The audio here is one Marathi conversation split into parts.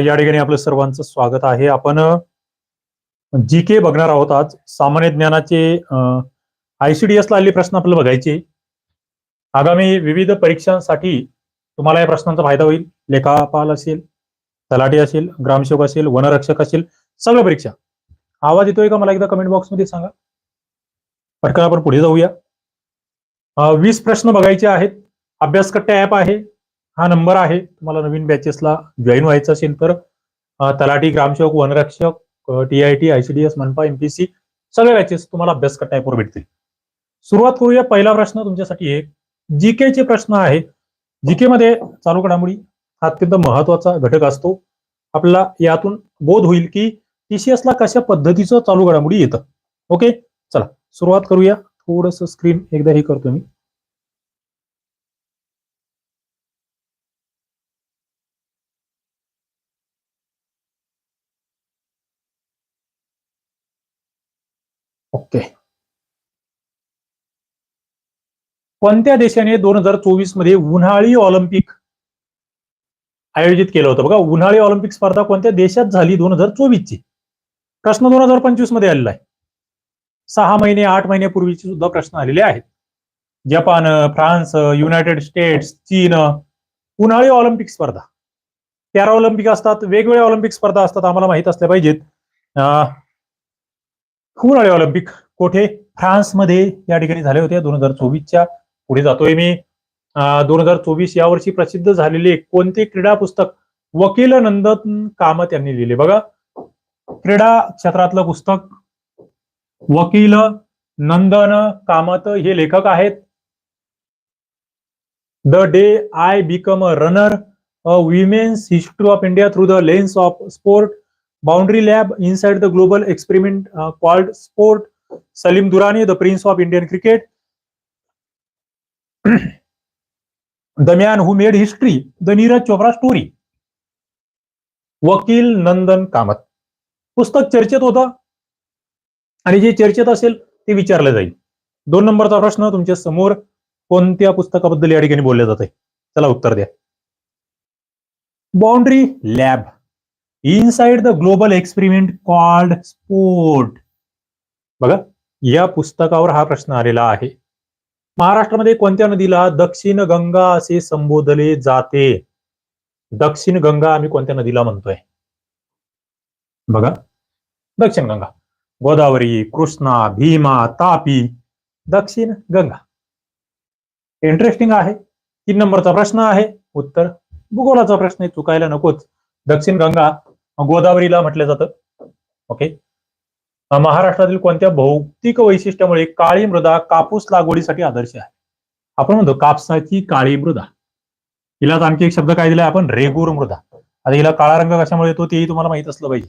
या ठिकाणी आपलं सर्वांचं स्वागत आहे. आपण जी के बघणार आहोत आज. सामान्य ज्ञानाचे आयसीडीएस ला आलेले प्रश्न आपल्याला बघायचे. आगामी विविध परीक्षांसाठी तुम्हाला या प्रश्नांचा फायदा होईल. लेखापाल असेल तलाठी असेल ग्रामसेवक असेल वनरक्षक असेल सगळ्या परीक्षा. आवाज येतोय का मला एकदा कमेंट बॉक्समध्ये सांगा? पटकन आपण पुढे जाऊया. वीस प्रश्न बघायचे आहेत. अभ्यासकट्ट्या ऍप आहे. हा नंबर आहे. तुम्हाला नवीन बॅचेसला जॉईन व्हायचं असेल तर तलाठी ग्रामसेवक वनरक्षक टी आय टी आयसीडीएस मनपा एमपीसी सगळे बॅचेस तुम्हाला अभ्यास करण्यापूर्वी भेटतील. सुरुवात करूया. पहिला प्रश्न तुमच्यासाठी एक. जीके चे प्रश्न आहे. जीके मध्ये चालू घडामोडी हा अत्यंत महत्त्वाचा घटक असतो. आपल्याला यातून बोध होईल की टीसीएसला कशा पद्धतीचं चालू घडामोडी येतं. ओके चला सुरुवात करूया. थोडस स्क्रीन एकदा हे करतो मी. ओके कोणत्या देशाने दोन हजार चोवीसमध्ये उन्हाळी ऑलिम्पिक आयोजित केलं होतं? बघा उन्हाळी ऑलिम्पिक स्पर्धा कोणत्या देशात झाली दोन हजार चोवीस ची प्रश्न दोन हजार पंचवीसमध्ये आलेला आहे. सहा महिने आठ महिन्यापूर्वीचे सुद्धा प्रश्न आलेले आहेत. जपान फ्रान्स युनायटेड स्टेट्स चीन उन्हाळी ऑलिम्पिक स्पर्धा. पॅरा ऑलिम्पिक असतात वेगवेगळ्या ऑलिम्पिक स्पर्धा असतात आम्हाला माहीत असल्या पाहिजेत. अं, उन्हाळी ऑलिम्पिक कोठे? फ्रान्समध्ये या ठिकाणी झाले होते. दोन हजार चोवीसच्या पुढे जातोय मी. दोन हजार चोवीस यावर्षी प्रसिद्ध झालेले कोणते क्रीडा पुस्तक वकील नंदन कामत यांनी लिहिले? बघा. क्रीडा क्षेत्रातलं पुस्तक वकील नंदन कामत हे लेखक आहेत. The day I become a runner a women's history of India through the lens of sport boundary lab inside the global experiment called sport Salim Durani the prince of Indian cricket the man who made history the Neeraj Chopra story वकील नंदन कामत पुस्तक चर्चेत होतं. आणि जे चर्चेत असेल ते विचारलं जाईल. दोन नंबरचा प्रश्न तुमच्यासमोर कोणत्या पुस्तकाबद्दल या ठिकाणी बोलले जाते चला उत्तर द्या. Boundary lab inside the global experiment called sport बघा या पुस्तकावर हा प्रश्न आलेला आहे. महाराष्ट्रामध्ये कोणत्या नदीला दक्षिण गंगा असे संबोधले जाते? दक्षिण गंगा आम्ही कोणत्या नदीला म्हणतोय? बघा दक्षिण गंगा. गोदावरी कृष्णा भीमा तापी दक्षिण गंगा. इंटरेस्टिंग आहे. तीन नंबरचा प्रश्न आहे. उत्तर भूगोलाचा प्रश्न आहे. चुकायला नकोच. दक्षिण गंगा गोदावरीला म्हटलं जातं. ओके महाराष्ट्रातील कोणत्या भौतिक वैशिष्ट्यामुळे काळी मृदा कापूस लागवडीसाठी आदर्श आहे? आपण म्हणतो कापसाची काळी मृदा. हिला आणखी एक शब्द काय दिलाय आपण? रेगूर मृदा. आता हिला काळा रंग कशामुळे येतो तेही तुम्हाला माहीत असलं पाहिजे.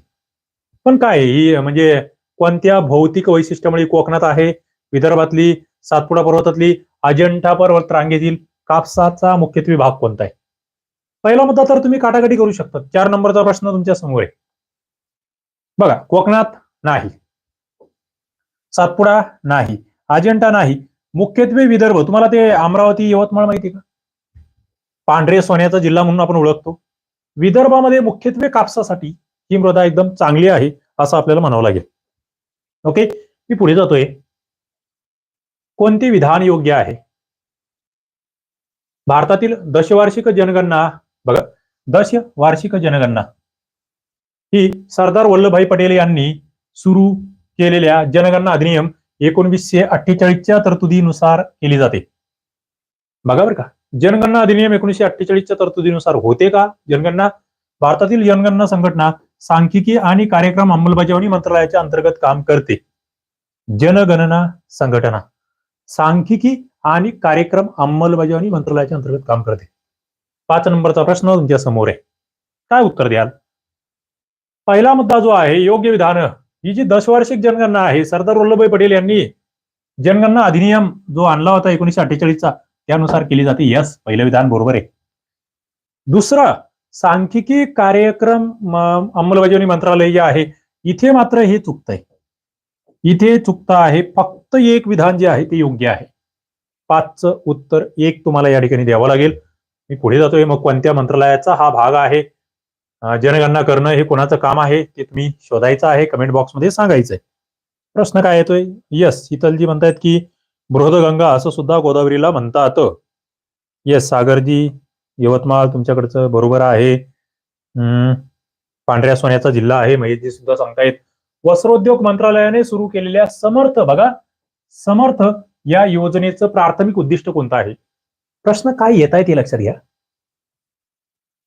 पण काय ही म्हणजे कोणत्या भौतिक वैशिष्ट्यामुळे कोकणात आहे? विदर्भातली सातपुडा पर्वतातली अजंठा पर्वत रांगेतील कापसाचा मुख्यत्वे भाग कोणता आहे? पहिला मुद्दा तर तुम्ही काटाकाटी करू शकता चार नंबरचा प्रश्न तुमच्यासमोर आहे. बघा कोकणात नाही. सातपुडा नाही. अजिंठा नाही. मुख्यत्वे विदर्भ. तुम्हाला ते अमरावती यवतमाळ माहिती का? पांढरे सोन्याचा जिल्हा म्हणून आपण ओळखतो. विदर्भामध्ये मुख्यत्वे कापसासाठी ही मृदा एकदम चांगली आहे असं आपल्याला म्हणावं लागेल. ओके? मी पुढे जातोय. कोणते विधान योग्य आहे? भारतातील दशवार्षिक जनगणना बघा दश वार्षिक जनगणना. ही सरदार वल्लभभाई पटेल यांनी सुरू केलेल्या जनगणना अधिनियम एकोणवीसशे अठ्ठेचाळीसच्या तरतुदीनुसार केली जाते. बघा बरं का जनगणना अधिनियम एकोणीसशे अठ्ठेचाळीसच्या तरतुदीनुसार होते का? जनगणना भारतातील जनगणना संघटना सांख्यिकी आणि कार्यक्रम अंमलबजावणी मंत्रालयाच्या अंतर्गत काम करते. जनगणना संघटना सांख्यिकी आणि कार्यक्रम अंमलबजावणी मंत्रालयाच्या अंतर्गत काम करते. पाच नंबरचा प्रश्न तुमच्यासमोर आहे. काय उत्तर द्याल? पहिला मुद्दा जो आहे योग्य विधान. ही जी दशवार्षिक जनगणना आहे सरदार वल्लभभाई पटेल यांनी जनगणना अधिनियम जो आणला होता एकोणीशे अठ्ठेचाळीसचा त्यानुसार केली जाते. यस पहिलं विधान बरोबर आहे. दुसरं सांख्यिकी कार्यक्रम अंमलबजावणी मंत्रालय जे आहे इथे मात्र हे चुकतंय इथे चुकतं आहे फक्त एक विधान जे आहे ते योग्य आहे. पाचचं उत्तर एक तुम्हाला या ठिकाणी द्यावं लागेल. मी पुढे जातोय. मग कोणत्या मंत्रालयाचा हा भाग आहे? जनगणना करणं हे कोणाचं काम आहे? ते तुम्ही शोधायचं आहे. कमेंट बॉक्समध्ये सांगायचंय. प्रश्न काय येतोय? यस शीतलजी म्हणतायत की बृहदगंगा असं सुद्धा गोदावरीला म्हणतात. येस सागरजी यवतमाळ तुमच्याकडचं बरोबर आहे. पांढऱ्या सोन्याचा जिल्हा आहे. महेशजी सुद्धा सांगतायत. वस्त्रोद्योग मंत्रालयाने सुरू केलेल्या समर्थ बघा समर्थ या योजनेचं प्राथमिक उद्दिष्ट कोणतं आहे? प्रश्न काय येत आहे ते लक्षात घ्या.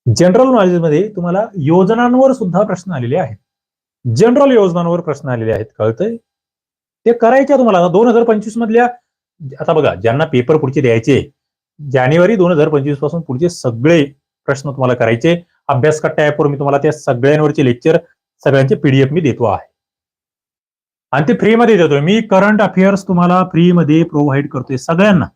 जनरल नॉलेजमध्ये तुम्हाला योजनांवर सुद्धा प्रश्न आलेले आहेत. जनरल योजनांवर प्रश्न आलेले आहेत कळतंय? ते करायच्या तुम्हाला दोन हजार पंचवीस मधल्या आता बघा ज्यांना पेपर पुढचे द्यायचे जानेवारी दोन हजार पंचवीसपासून पुढचे सगळे प्रश्न तुम्हाला करायचे. अभ्यास कट्ट्यावर मी तुम्हाला त्या सगळ्यांवरचे लेक्चर सगळ्यांचे पीडीएफ मी देतो आहे. आणि ते फ्रीमध्ये देतोय. मी करंट अफेअर्स तुम्हाला फ्रीमध्ये प्रोव्हाइड करतोय सगळ्यांना.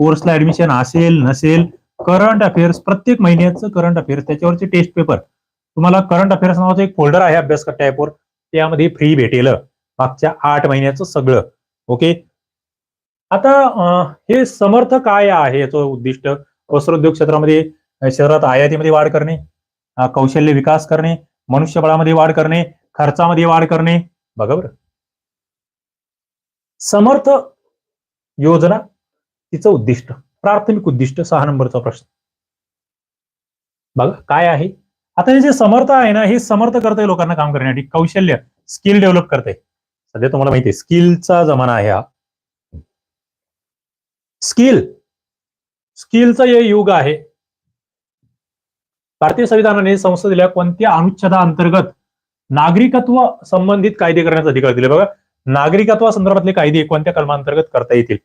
कोर्सला ऍडमिशन असेल नसेल करंट अफेअर्स प्रत्येक महिन्याचं करंट अफेअर्स त्याच्यावरचे टेस्ट पेपर तुम्हाला करंट अफेअर्स नावाचं एक फोल्डर आहे अभ्यास कट्टा ऍपवर त्यामध्ये फ्री भेटेल. मागच्या आठ महिन्याचं सगळं. ओके आता हे समर्थ काय आहे याचं उद्दिष्ट? वस्त्रोद्योग क्षेत्रामध्ये शहरात आयातीमध्ये वाढ करणे कौशल्य विकास करणे मनुष्यबळामध्ये वाढ करणे खर्चामध्ये वाढ करणे. बघा बरं. समर्थ योजना तिचं उद्दिष्ट प्राथमिक उद्दिष्ट सहा नंबरचा प्रश्न. बघा काय आहे? आता हे जे समर्थ आहे ना हे समर्थ करतंय लोकांना काम करण्यासाठी. कौशल्य स्किल डेव्हलप करते सध्या तुम्हाला माहिती आहे स्किलचा जमाना आहे हा. स्किल स्किलचं हे युग आहे. भारतीय संविधानाने संसदेला कोणत्या अनुच्छेदा अंतर्गत नागरिकत्व संबंधित कायदे करण्याचा अधिकार दिले? बघा नागरिकत्वासंदर्भातले कायदे कोणत्या कलमांतर्गत करता येतील?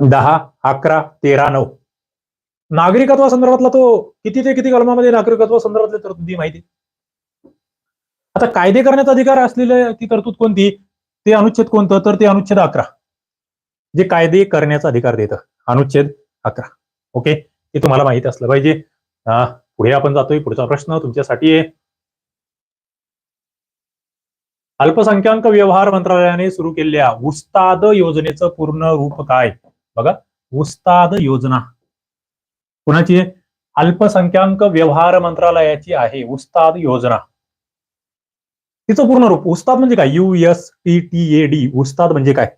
दहा अकरा तेरा नऊ. नागरिकत्वासंदर्भातला तो किती ते किती कलमामध्ये नागरिकत्वासंदर्भातले तरतुदी माहिती? आता कायदे करण्याचा अधिकार असलेली ती तरतूद कोणती? ते अनुच्छेद कोणतं? तर ते अनुच्छेद अकरा. जे कायदे करण्याचा अधिकार देतं. अनुच्छेद अकरा. ओके? हे तुम्हाला माहिती असलं पाहिजे. पुढे आपण जातोय. पुढचा प्रश्न तुमच्यासाठी आहे. अल्पसंख्याक व्यवहार मंत्रालयाने सुरू केलेल्या उस्ताद योजनेचं पूर्ण रूप काय? बघा उस्ताद योजना. कुणाची? आहे अल्पसंख्याक व्यवहार मंत्रालयाची आहे उस्ताद योजना. तिचं पूर्ण रूप उस्ताद म्हणजे काय? U S T T A D USTTAD म्हणजे काय?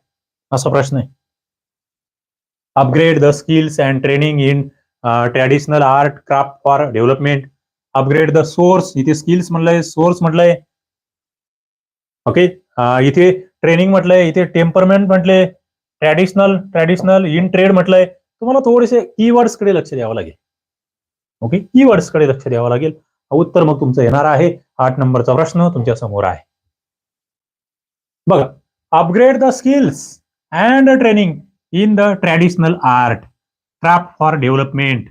असा प्रश्न आहे. Upgrade the skills and training in traditional art craft for development upgrade the source इथे स्किल्स म्हटलंय सोर्स म्हटलंय. ओके इथे ट्रेनिंग म्हटलंय इथे टेम्परमेंट म्हटलंय. ट्रॅडिशनल ट्रॅडिशनल इन ट्रेड म्हटलंय तुम्हाला थोडेसे कीवर्ड्सकडे लक्ष द्यावं लागेल. ओके कीवर्ड्सकडे लक्ष द्यावं लागेल. उत्तर मग तुमचं येणार आहे. आठ नंबरचा प्रश्न तुमच्यासमोर आहे. बघा upgrade the skills and training in the traditional art craft for development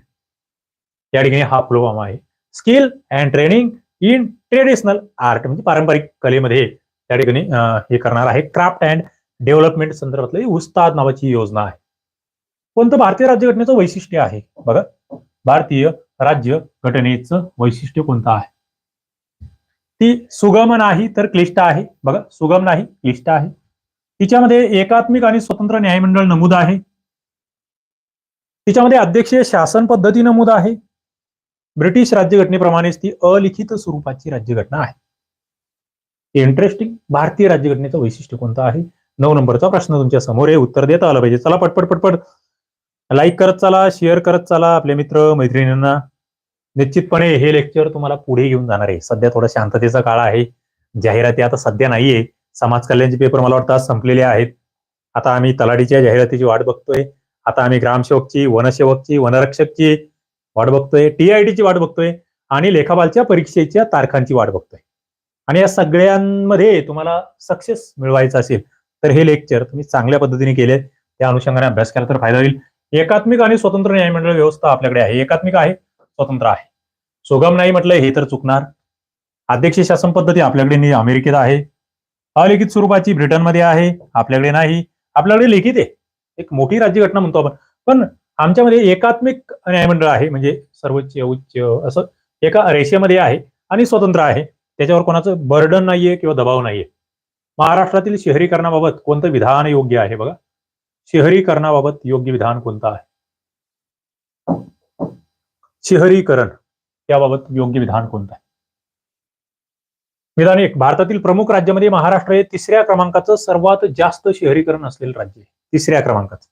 या ठिकाणी हा फुलफॉर्म आहे. Skill and training in traditional art म्हणजे पारंपरिक कलेमध्ये त्या ठिकाणी हे करणार आहे. क्राफ्ट अँड डेव्हलपमेंट संदर्भातली उस्ताद नावाची योजना आहे. कोणतं भारतीय राज्यघटनेचं वैशिष्ट्य आहे? बघा भारतीय राज्य घटनेचं वैशिष्ट्य कोणतं आहे? ती सुगम नाही तर क्लिष्ट आहे. बघा सुगम नाही क्लिष्ट आहे. तिच्यामध्ये एकात्मिक आणि स्वतंत्र न्यायमंडळ नमूद आहे. तिच्यामध्ये अध्यक्षीय शासन पद्धती नमूद आहे. ब्रिटिश राज्यघटनेप्रमाणेच ती अलिखित स्वरूपाची राज्यघटना आहे. इंटरेस्टिंग भारतीय राज्यघटनेचं वैशिष्ट्य कोणतं आहे? नऊ नंबरचा प्रश्न तुमच्यासमोर आहे. उत्तर देता आलं पाहिजे. चला पटपट पटपट. लाईक करत चला शेअर करत चला आपले मित्र मैत्रिणींना. निश्चितपणे हे लेक्चर तुम्हाला पुढे घेऊन जाणार आहे. सध्या थोडा शांततेचा काळ आहे. जाहिराती आता सध्या नाहीये. समाज कल्याणचे पेपर मला वाटतं आज संपलेले आहेत. आता आम्ही तलाडीच्या जाहिरातीची वाट बघतोय. आता आम्ही ग्रामसेवकची वनसेवकची वनरक्षकची वाट बघतोय. टीआयटीची वाट बघतोय. आणि लेखापालच्या परीक्षेच्या तारखांची वाट बघतोय. आणि या सगळ्यांमध्ये तुम्हाला सक्सेस मिळवायचा असेल. तर हे लेक्चर तुम्ही चांगल्या पद्धतीने केले त्या अनुषंगाने अभ्यास केला तर फायदा होईल. एकात्मिक आणि स्वतंत्र न्यायमंडळ व्यवस्था आपल्याकडे आहे. एकात्मिक आहे स्वतंत्र आहे. सुगम नाही म्हटलं हे तर चुकणार. अध्यक्ष शासन पद्धती आपल्याकडे नाही अमेरिकेत आहे. अलिखित स्वरूपाची ब्रिटनमध्ये आहे आपल्याकडे नाही. आपल्याकडे लिखित आहे. एक मोठी राज्यघटना म्हणतो आपण. पण आमच्यामध्ये एकात्मिक न्यायमंडळ आहे म्हणजे सर्वोच्च उच्च असं एका रेषेमध्ये आहे आणि स्वतंत्र आहे. त्याच्यावर कोणाचं बर्डन नाहीये किंवा दबाव नाहीये. महाराष्ट्रातील शहरीकरणाबाबत कोणतं विधान योग्य आहे बघा? शहरीकरणाबाबत योग्य विधान कोणतं आहे? शहरीकरण याबाबत योग्य विधान कोणतं आहे? विधान एक भारतातील प्रमुख राज्यामध्ये महाराष्ट्र हे तिसऱ्या क्रमांकाचं सर्वात जास्त शहरीकरण असलेलं राज्य आहे. तिसऱ्या क्रमांकाचं.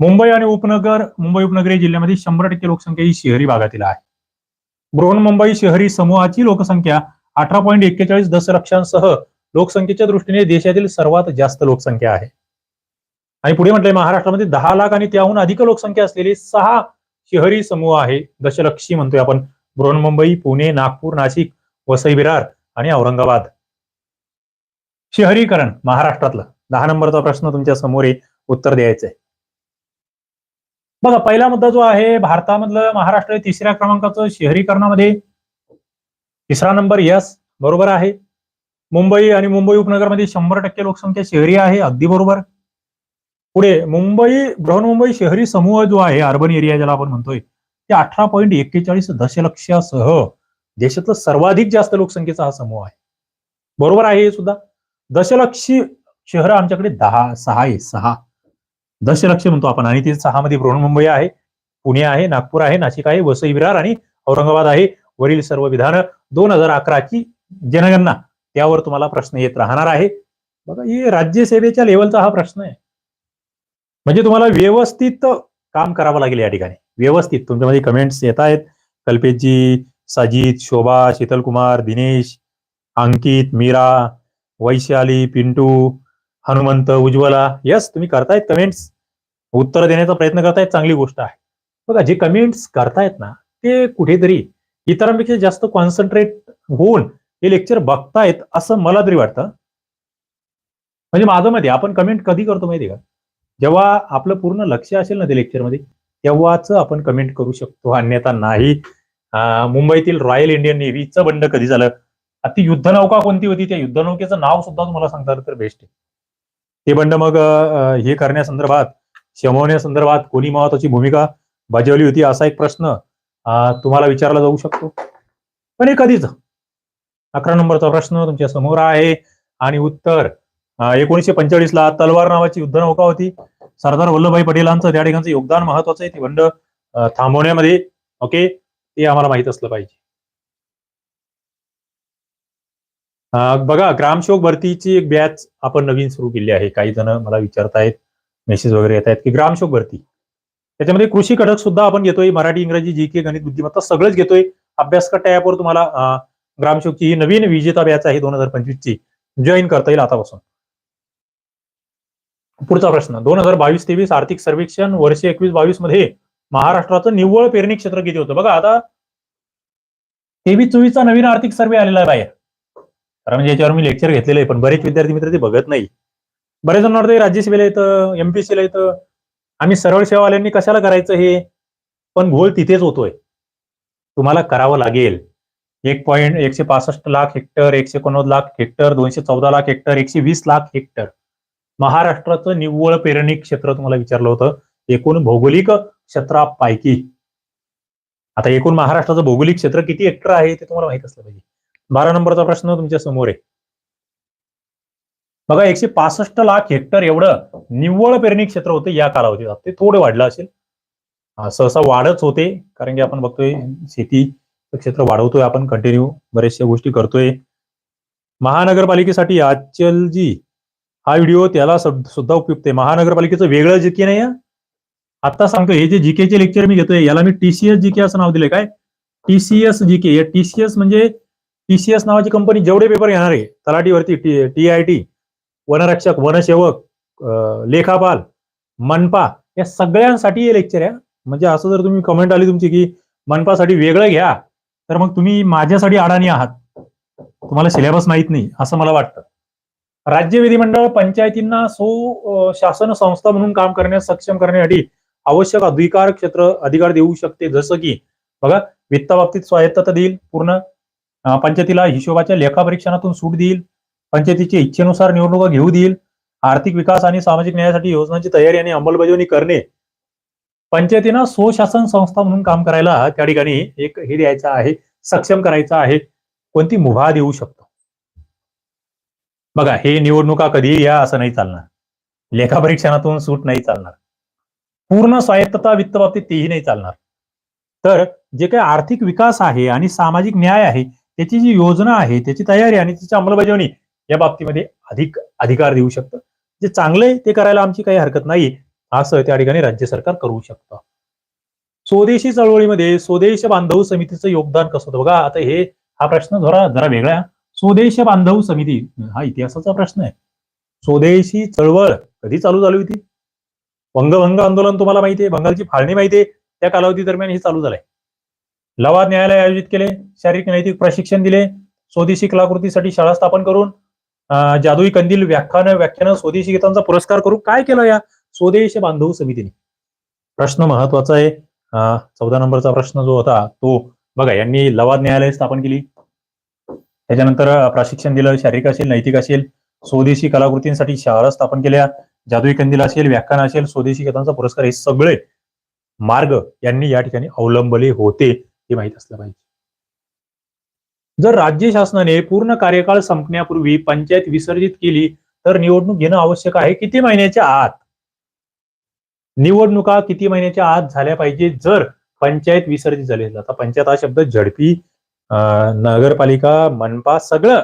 मुंबई आणि उपनगर मुंबई उपनगरी जिल्ह्यामध्ये शंभर टक्के लोकसंख्या ही शहरी भागातील आहे. बृहन्मुंबई शहरी समूहाची लोकसंख्या अठरा पॉईंट एक्केचाळीस दशलक्षांसह लोकसंख्येच्या दृष्टीने देशातील सर्वात जास्त लोकसंख्या आहे. आणि पुढे म्हटलंय महाराष्ट्रामध्ये दहा लाख आणि त्याहून अधिक लोकसंख्या असलेले सहा शहरी समूह आहे. दशलक्षी म्हणतोय आपण. बृहन्मुंबई पुणे नागपूर नाशिक वसई विरार आणि औरंगाबाद. शहरीकरण महाराष्ट्रातलं. दहा नंबरचा प्रश्न तुमच्यासमोर उत्तर द्यायचंय. बघा पहिला मुद्दा जो आहे भारतामधलं महाराष्ट्र तिसऱ्या क्रमांकाचं शहरीकरणामध्ये. तिसरा नंबर यस बरोबर आहे. मुंबई आणि मुंबई उपनगरमध्ये शंभर टक्के लोकसंख्या शहरी आहे अगदी बरोबर. पुढे मुंबई बृहन्मुंबई शहरी समूह जो आहे अर्बन एरिया ज्याला आपण म्हणतोय ते अठरा पॉईंट एक्केचाळीस दशलक्षासह देशातलं सर्वाधिक जास्त लोकसंख्येचा हा समूह आहे. बरोबर आहे हे सुद्धा. दशलक्षी शहर आमच्याकडे दहा सहा आहे सहा. दशलक्ष म्हणतो आपण आणि ते सहा मध्ये बृहन्मुंबई आहे पुणे आहे नागपूर आहे नाशिक आहे वसई विरार आणि औरंगाबाद आहे. वरील सर्व विधानं दोन हजार अकराची जनगणना त्यावर तुम्हाला प्रश्न येत राहणार आहे. बघा हे राज्यसेवेच्या लेवलचा हा प्रश्न आहे. म्हणजे तुम्हाला व्यवस्थित काम करावं लागेल या ठिकाणी. व्यवस्थित. तुमच्यामध्ये कमेंट्स येत आहेत. कल्पेशजी साजिद शोभा शीतलकुमार दिनेश अंकित मीरा वैशाली पिंटू हनुमंत उज्ज्वला. यस तुम्ही करतायत कमेंट्स उत्तर देण्याचा प्रयत्न करतायत. चांगली गोष्ट आहे. बघा जे कमेंट्स करतायत ना ते कुठेतरी इतरांपेक्षा जास्त कॉन्सन्ट्रेट होऊन हे लेक्चर बघतायत असं मला तरी वाटतं. म्हणजे माझं मध्ये आपण कमेंट कधी करतो माहिती का? जेव्हा आपलं पूर्ण लक्ष असेल ना ते लेक्चरमध्ये तेव्हाच आपण कमेंट करू शकतो. अन्यथा नाही. मुंबईतील रॉयल इंडियन नेव्हीचं बंड कधी झालं? ती युद्धनौका कोणती होती? त्या युद्धनौकेचं नाव सुद्धा तुम्हाला सांगता आलं तर बेस्ट आहे. ते बंड मग हे करण्यासंदर्भात शमवण्यासंदर्भात कोणी महत्वाची भूमिका बजावली होती? असा एक प्रश्न तुम्हाला विचारला जाऊ शकतो. पण हे कधीच. अकरा नंबरचा प्रश्न तुमच्यासमोर आहे. आणि उत्तर एकोणीसशे पंचेचाळीस ला तलवार नावाची युद्धनौका होती. सरदार वल्लभभाई पटेलांचं त्या ठिकाणचं योगदान महत्वाचं आहे. ती बंड थांबवण्यामध्ये ओके? ते आम्हाला माहीत असलं पाहिजे. बघा ग्रामशोक भरतीची एक बॅच आपण नवीन सुरू केली आहे. काही जण मला विचारतायत मेसेज वगैरे येत आहेत की ग्रामशोक भरती. त्याच्यामध्ये कृषी घटक सुद्धा आपण घेतोय. मराठी इंग्रजी जी के गणित बुद्धिमत्ता सगळंच घेतोय. अभ्यास टॅपवर तुम्हाला अं, ही नवीन विजेता बॅच आहे दोन हजार पंचवीस ची जॉईन करता येईल आतापासून. पुढचा प्रश्न. दोन हजार बावीस तेवीस आर्थिक सर्वेक्षण वर्ष एकवीस बावीसमध्ये महाराष्ट्राचं निव्वळ पेरणी क्षेत्र किती होतं? बघा आता तेवीस चोवीसचा नवीन आर्थिक सर्वे आलेला आहे बाहेर. कारण म्हणजे याच्यावर मी लेक्चर घेतलेलं आहे पण बरेच विद्यार्थी मित्र ते बघत नाही. बरेच जण वाटतं राज्यसभेला येतं एमपीसीला येतं. आम्ही सरळ सेवावाल्यांनी कशाला करायचं हे? पण घोळ तिथेच होतोय. तुम्हाला करावं लागेल. एक पॉईंट एकशे पासष्ट लाख हेक्टर एकशे एकोणनव्वद लाख हेक्टर दोनशे चौदा लाख हेक्टर एकशे वीस लाख हेक्टर. महाराष्ट्राचं निव्वळ पेरणी क्षेत्र तुम्हाला विचारलं होतं. एकूण भौगोलिक क्षेत्रापैकी. आता एकूण महाराष्ट्राचं भौगोलिक क्षेत्र किती हेक्टर आहे ते तुम्हाला माहीत असलं पाहिजे. बारा नंबरचा प्रश्न तुमच्यासमोर आहे. बघा एकशे पासष्ट लाख हेक्टर एवढं निव्वळ पेरणी क्षेत्र होतं या कालावधीत. ते थोडं वाढलं असेल. सहसा वाढच होते कारण की आपण बघतोय शेती क्षेत्र वाढवतोय आपण कंटिन्यू बऱ्याचशा गोष्टी करतोय. महानगरपालिकेसाठी आचलजी हा व्हिडिओ त्याला सुद्धा उपयुक्त आहे. महानगरपालिकेचं वेगळं जी के नाही आता सांगतो हे जे जीकेचे लेक्चर मी घेतोय याला मी टीसीएस जीके असं नाव दिलंय. काय? टीसीएस जीके टीसीएस म्हणजे टीसीएस नावाची कंपनी जेवढे पेपर घेणार आहे तलाठीवरती टी आय टी वनरक्षक वनसेवक लेखापाल मनपा या सगळ्यांसाठी हे लेक्चर आहे. म्हणजे असं जर तुम्ही कमेंट आली तुमची की मनपासाठी वेगळं घ्या तर मग तुम्ही माझ्यासाठी अडाणी आहात. तुम्हाला सिलेबस माहीत नाही असं मला वाटतं. राज्य विधिमंडळ पंचायतींना सो शासन संस्था म्हणून काम करण्यास सक्षम करण्यासाठी आवश्यक अधिकार क्षेत्र अधिकार देऊ शकते. जसं की बघा वित्त बाबतीत स्वायत्तता देईल पूर्ण पंचायतीला हिशोबाच्या लेखापरीक्षणातून सूट देईल पंचायतीच्या इच्छेनुसार निवडणुका घेऊ देईल आर्थिक विकास आणि सामाजिक न्यायासाठी योजनांची तयारी आणि अंमलबजावणी करणे पंचायतीनं स्वशासन संस्था म्हणून काम करायला त्या ठिकाणी एक हे द्यायचं आहे सक्षम करायचं आहे. कोणती मुभा देऊ शकतो? बघा हे निवडणुका कधी या असं नाही चालणार. लेखापरीक्षणातून सूट नाही चालणार. पूर्ण स्वायत्तता वित्त बाबतीत तेही नाही चालणार. तर जे काही आर्थिक विकास आहे आणि सामाजिक न्याय आहे त्याची जी योजना आहे त्याची तयारी आणि त्याची अंमलबजावणी या बाबतीमध्ये अधिक अधिकार देऊ शकतं. जे चांगलं आहे ते करायला आमची काही हरकत नाही. असं त्या ठिकाणी राज्य सरकार करू शकतं. स्वदेशी चळवळीमध्ये स्वदेश बांधव समितीचं योगदान कसं होतं? बघा आता हे हा प्रश्न जरा जरा वेगळा. स्वदेश बांधव समिती हा इतिहासाचा प्रश्न आहे. स्वदेशी चळवळ कधी चालू झाली होती? वंगभंग आंदोलन तुम्हाला माहिती आहे बंगालची फाळणी माहिती आहे त्या कालावधी दरम्यान हे चालू झालंय. लवाद न्यायालय आयोजित केले शारीरिक नैतिक प्रशिक्षण दिले स्वदेशी कलाकृतीसाठी शाळा स्थापन करून जादुई कंदील व्याख्यान व्याख्यान स्वदेशी गीतांचा पुरस्कार करून काय केलं या? स्वदेश बांधव समितीने. प्रश्न महत्त्वाचा आहे. चौदा नंबरचा प्रश्न जो होता तो बघा यांनी लवाद न्यायालय स्थापन केली. त्याच्यानंतर प्रशिक्षण दिलं शारीरिक असेल नैतिक असेल स्वदेशी कलाकृतींसाठी शाळा स्थापन केल्या जादुई कंदील असेल व्याख्यान असेल स्वदेशी गीतांचा पुरस्कार हे सगळे मार्ग यांनी या ठिकाणी अवलंबले होते हे माहीत असलं पाहिजे. जर राज्य शासनाने पूर्ण कार्यकाळ संपण्यापूर्वी पंचायत विसर्जित केली तर निवडणूक घेणं आवश्यक आहे किती महिन्याच्या आत? निवडणुका किती महिन्याच्या आत झाल्या पाहिजे जर पंचायत विसर्जित झाली आता पंचायत हा शब्द झडपी नगरपालिका मनपा सगळं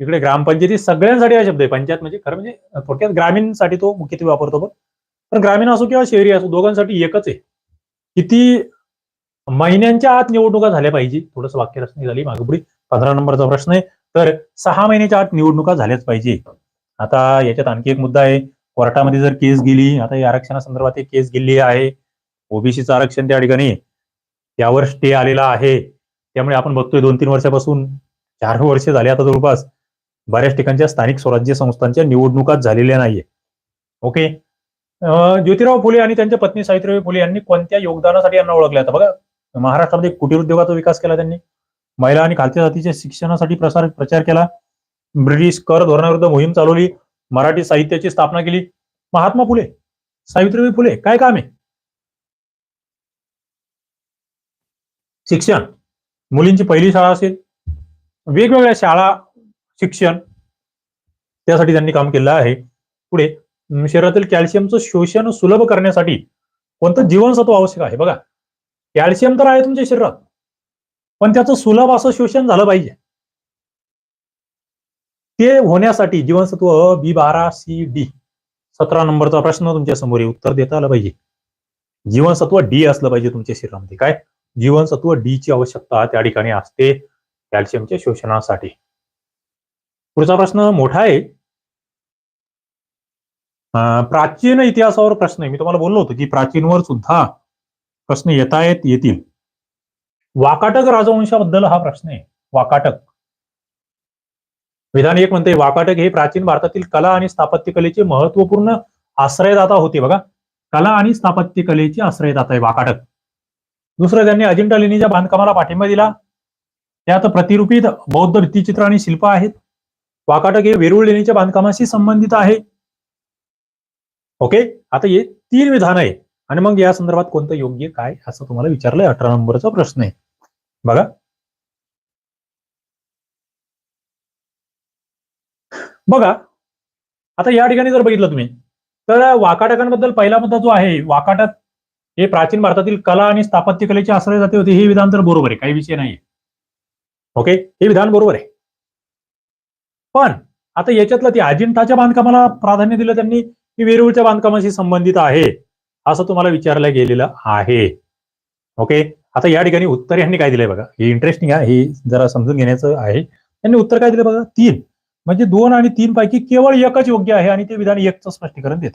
इकडे ग्रामपंचायती सगळ्यांसाठी हा शब्द आहे. पंचायत म्हणजे खरं म्हणजे थोडक्यात ग्रामीणसाठी तो मुख्यत्वे वापरतो पण पण ग्रामीण असो किंवा शहरी असो दोघांसाठी एकच आहे. किती महिन्यांच्या आत निवडणुका झाल्या पाहिजे थोडस वाक्यरचना झाली मागपुढे पंधरा नंबरचा प्रश्न आहे. तर सहा महिन्याच्या आत निवडणुका झाल्याच पाहिजे. आता याच्यात आणखी एक मुद्दा आहे. कोर्टामध्ये जर केस गेली आता या आरक्षणासंदर्भात एक केस गेली आहे ओबीसीचं आरक्षण त्या ठिकाणी त्यावर स्टे आलेला आहे. त्यामुळे आपण बघतोय दोन तीन वर्षापासून चार वर्ष झाले आता जवळपास बऱ्याच ठिकाणच्या स्थानिक स्वराज्य संस्थांच्या निवडणुकात झालेल्या नाहीये. ओके? ज्योतिराव फुले आणि त्यांच्या पत्नी सावित्रीबाई फुले यांनी कोणत्या योगदानासाठी यांना ओळखले आता? बघा महाराष्ट्रामध्ये कुटीर उद्योगाचा विकास केला त्यांनी. महिला आणि खालच्या जातीच्या शिक्षणासाठी प्रसार प्रचार केला. ब्रिटिश कर धोरणाविरुद्ध मोहीम चालवली. मराठी साहित्याची स्थापना केली. महात्मा फुले सावित्रीबाई फुले काय काम आहे? शिक्षण. मुलींची पहिली शाळा असेल. वेगवेगळ्या शाळा शिक्षण. त्यासाठी त्यांनी काम केलं आहे. पुढे शरीरातील कॅल्शियमचं शोषण सुलभ करण्यासाठी कोणतं जीवनसत्व आवश्यक आहे? बघा कॅल्शियम तर आहे तुमच्या शरीरात. पण त्याचं सुलभ असं शोषण झालं पाहिजे. ते होण्यासाठी जीवनसत्व अ, बी बारा सी डी. सतरा नंबरचा प्रश्न तुमच्यासमोर उत्तर देता आलं पाहिजे. जीवनसत्व डी असलं पाहिजे तुमच्या शरीरामध्ये. काय? जीवनसत्व डी ची आवश्यकता त्या ठिकाणी असते कॅल्शियमच्या शोषणासाठी. पुढचा प्रश्न मोठा आहे. प्राचीन इतिहासावर प्रश्न आहे. मी तुम्हाला बोललो होतो की प्राचीनवर सुद्धा प्रश्न येतायत येतील. वाकाटक राजवंशाबद्दल हा प्रश्न आहे. वाकाटक. विधान एक म्हणते वाकाटक हे प्राचीन भारतातील कला आणि स्थापत्य कलेचे महत्त्वपूर्ण आश्रयदाता होते बघा. कला आणि स्थापत्य कलेचे आश्रयदाता आहे वाकाटक. दुसरं त्यांनी अजिंठा लेणीच्या बांधकामाला पाठिंबा दिला. त्यात प्रतिरूपित बौद्ध भित्तिचित्र आणि शिल्प आहेत. वाकाटक हे वेरूळ लेणीच्या बांधकामाशी संबंधित आहे. ओके? आता हे तीन विधान आहे आणि मग या संदर्भात कोणतं योग्य काय असं तुम्हाला विचारलंय? अठरा नंबरचा प्रश्न आहे. बघा. बघा आता या ठिकाणी जर बघितलं तुम्ही तर वाकाटकांबद्दल पहिला मुद्दा जो आहे वाकाटक हे प्राचीन भारतातील कला आणि स्थापत्य कलेचे आश्रय जाते होते हे विधान तर बरोबर आहे काही विषय नाही ओके? हे विधान बरोबर आहे. पण आता याच्यातलं ते अजिंठाच्या बांधकामाला प्राधान्य दिलं त्यांनी की वेरूळच्या बांधकामाशी संबंधित आहे असं तुम्हाला विचारलं गेलेलं आहे. ओके? आता या ठिकाणी उत्तर यांनी काय दिलंय बघा? हे इंटरेस्टिंग आहे हे जरा समजून घेण्याचं आहे. त्यांनी उत्तर काय दिलं बघा? तीन. म्हणजे दोन आणि तीन पैकी केवळ एकच योग्य आहे आणि ते विधान एकचं स्पष्टीकरण देत.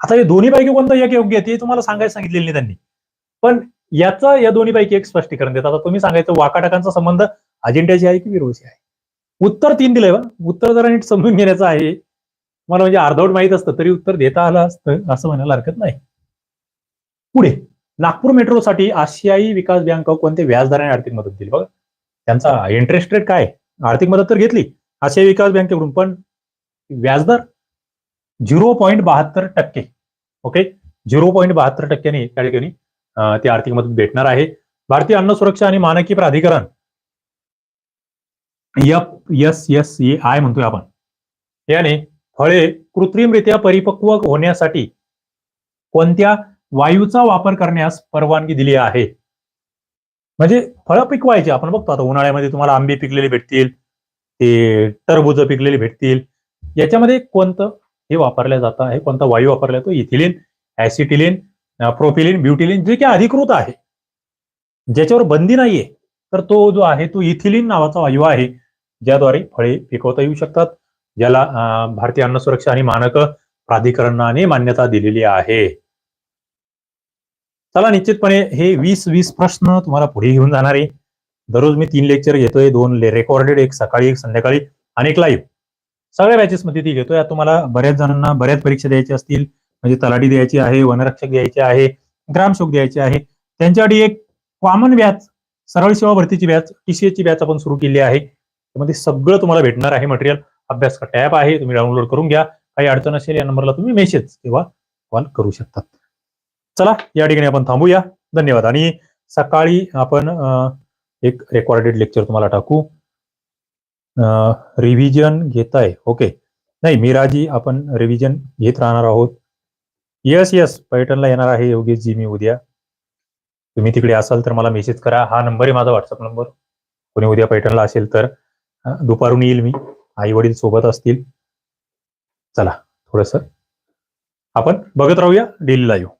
आता हे दोन्ही पैकी कोणतं एक योग्य आहे ते तुम्हाला सांगायला सांगितलेलं नाही त्यांनी. पण याचं या दोन्ही पैकी एक स्पष्टीकरण देत आता तुम्ही सांगायचं वाकाटकांचा संबंध अजिंठ्याशी आहे की विरोधी आहे? उत्तर तीन दिलंय बा उत्तर जरा नीट समजून घेण्याचं आहे. मला म्हणजे अर्धवट माहीत असतं तरी उत्तर देता आलं असतं असं म्हणायला हरकत नाही. पुढे नागपूर मेट्रोसाठी आशियाई विकास बँक कोणते व्याजदराने आर्थिक मदत दिली? बघा त्यांचा इंटरेस्ट रेट काय आर्थिक मदत तर घेतली आशिया विकास बँकेकडून पण व्याजदर झिरो पॉईंट बहात्तर टक्के. ओके? झिरो पॉईंट बहात्तर टक्क्यांनी त्या ठिकाणी ती आर्थिक मदत भेटणार आहे. भारतीय अन्न सुरक्षा आणि मानकी प्राधिकरण F S S A I म्हणतोय आपण. याने फळे कृत्रिमरित्या परिपक्व होण्यासाठी कोणत्या वायूचा वापर करण्यास परवानगी दिली आहे? म्हणजे फळं पिकवायची. आपण बघतो आता उन्हाळ्यामध्ये तुम्हाला आंबे पिकलेले भेटतील ते टरबूज पिकलेले भेटतील. याच्यामध्ये कोणतं हे वापरलं जातं आहे कोणता वायू वापरला जातो? इथिलिन ऍसिटिलिन प्रोपिलिन ब्युटिलिन जे काही अधिकृत आहे. ज्याच्यावर बंदी नाहीये तर तो जो आहे तो इथिलिन नावाचा वायू आहे ज्याद्वारे फळे पिकवता येऊ शकतात ज्याला भारतीय अन्न सुरक्षा आणि मानक प्राधिकरणाने मान्यता दिलेली आहे. चला निश्चितपणे हे वीस वीस प्रश्न तुम्हाला पुढे घेऊन जाणार आहे. दररोज मी तीन लेक्चर घेतोय दोन रेकॉर्डेड एक सकाळी एक संध्याकाळी आणि एक लाईव्ह सगळ्या बॅचेस मध्ये ती घेतोय. तुम्हाला बऱ्याच जणांना बऱ्याच परीक्षा द्यायच्या असतील. म्हणजे तलाठी द्यायची आहे वनरक्षक द्यायचे आहे ग्रामशोक द्यायचे आहे. त्यांच्यासाठी एक कॉमन बॅच सरळ सेवा भरतीची बॅच टीसीएची ची बॅच आपण सुरू केली आहे. त्यामध्ये सगळं तुम्हाला भेटणार आहे मटेरियल अभ्यास का टॅब आहे तुम्ही डाउनलोड करून घ्या. काही अडचण असेल या नंबरला तुम्ही मेसेज किंवा कॉल करू शकता चला या ठिकाणी आपण थांबूया. धन्यवाद. आणि सकाळी आपण एक रेकॉर्डेड लेक्चर तुम्हाला टाकू. रिव्हिजन घेताय. ओके नाही मीराजी आपण रिव्हिजन घेत राहणार आहोत. येस येस पैठणला येणार आहे योगेशजी मी उद्या. तुम्ही तिकडे असाल तर मला मेसेज करा. हा नंबर आहे माझा व्हॉट्सअप नंबर कोणी उद्या पैठणला असेल तर दुपारून येईल मी. आई वडील सोबत असतील. चला थोडस. आपण बघत राहूया. Daily live